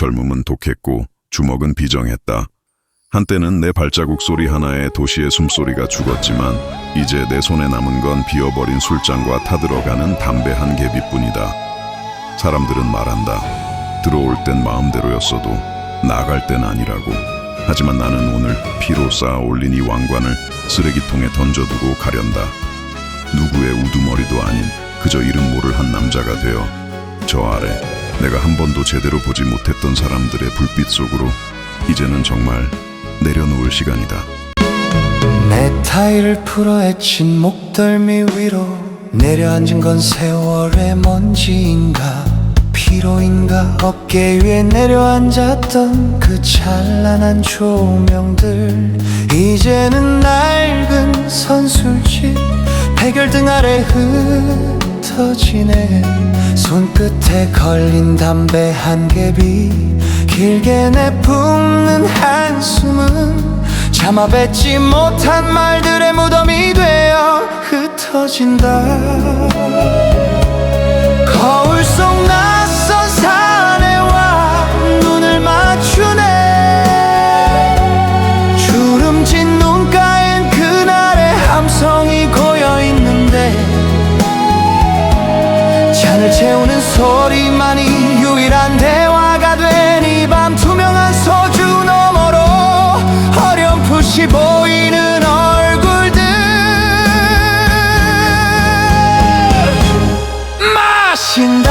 젊음은 독했고 주먹은 비정했다. 한때는 내 발자국 소리 하나에 도시의 숨소리가 죽었지만 이제 내 손에 남은 건 비어버린 술잔과 타들어가는 담배 한 개비뿐이다. 사람들은 말한다. 들어올 땐 마음대로였어도 나갈 땐 아니라고. 하지만 나는 오늘 피로 쌓아 올린 이 왕관을 쓰레기통에 던져두고 가련다. 누구의 우두머리도 아닌 그저 이름 모를 한 남자가 되어 저 아래 내가 한 번도 제대로 보지 못했던 사람들의 불빛 속으로 이제는 정말 내려놓을 시간이다. 내 타이를 풀어 헤친 목덜미 위로 내려앉은 건 세월의 먼지인가 피로인가 어깨 위에 내려앉았던 그 찬란한 조명들 이제는 낡은 선술집 해결등 아래 흩어지네 손끝에 걸린 담배 한 개비. 길게 내뿜는 한숨은 참아 뱉지 못한 말들의 무덤이 되어 흩어진다. 거울 속낯 채우는 소리만이 유일한 대화가 된 이 밤 투명한 소주 너머로 어렴풋이 보이는 얼굴들. 마신다.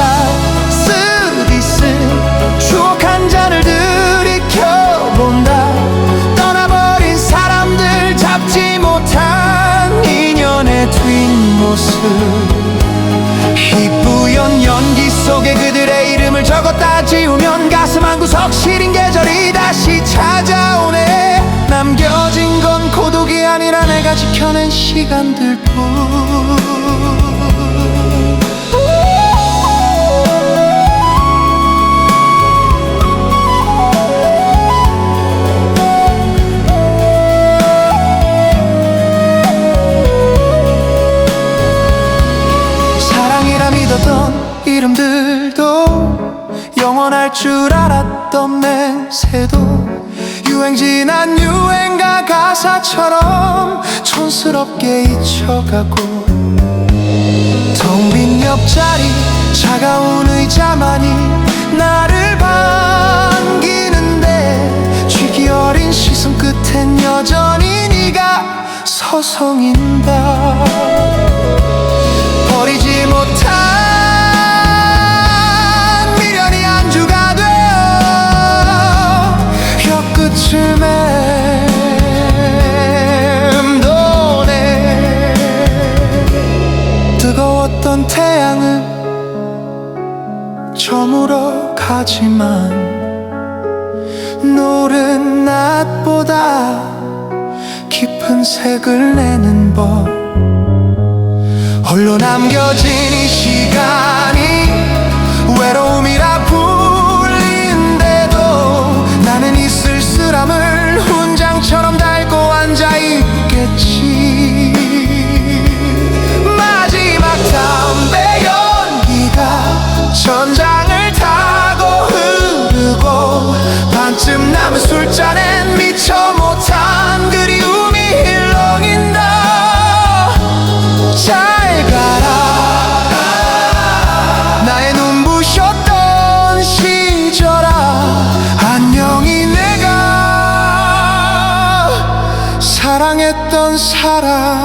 쓰디쓴 추억 한 잔을 들이켜본다. 떠나버린 사람들 잡지 못한 인연의 뒷모습 시린 계절이 다시 찾아오네. 남겨진 건 고독이 아니라 내가 지켜낸 시간들뿐. 사랑이라 믿었던 이름들도 영원할 줄 알았던 맹세도 유행 지난 유행가 가사처럼 촌스럽게 잊혀가고 텅 빈 옆자리 차가운 의자만이 나를 반기는데 쥐기 어린 시선 끝엔 여전히 네가 서성인다 저물어 가지만 노른 낮보다 깊은 색을 내는 법. 홀로 남겨진 이 시간이 외로움이라 반쯤 남은 술잔엔 미처 못한 그리움이 일렁인다. 잘 가라. 나의 눈부셨던 시절아 안녕히 내가 사랑했던 사람들아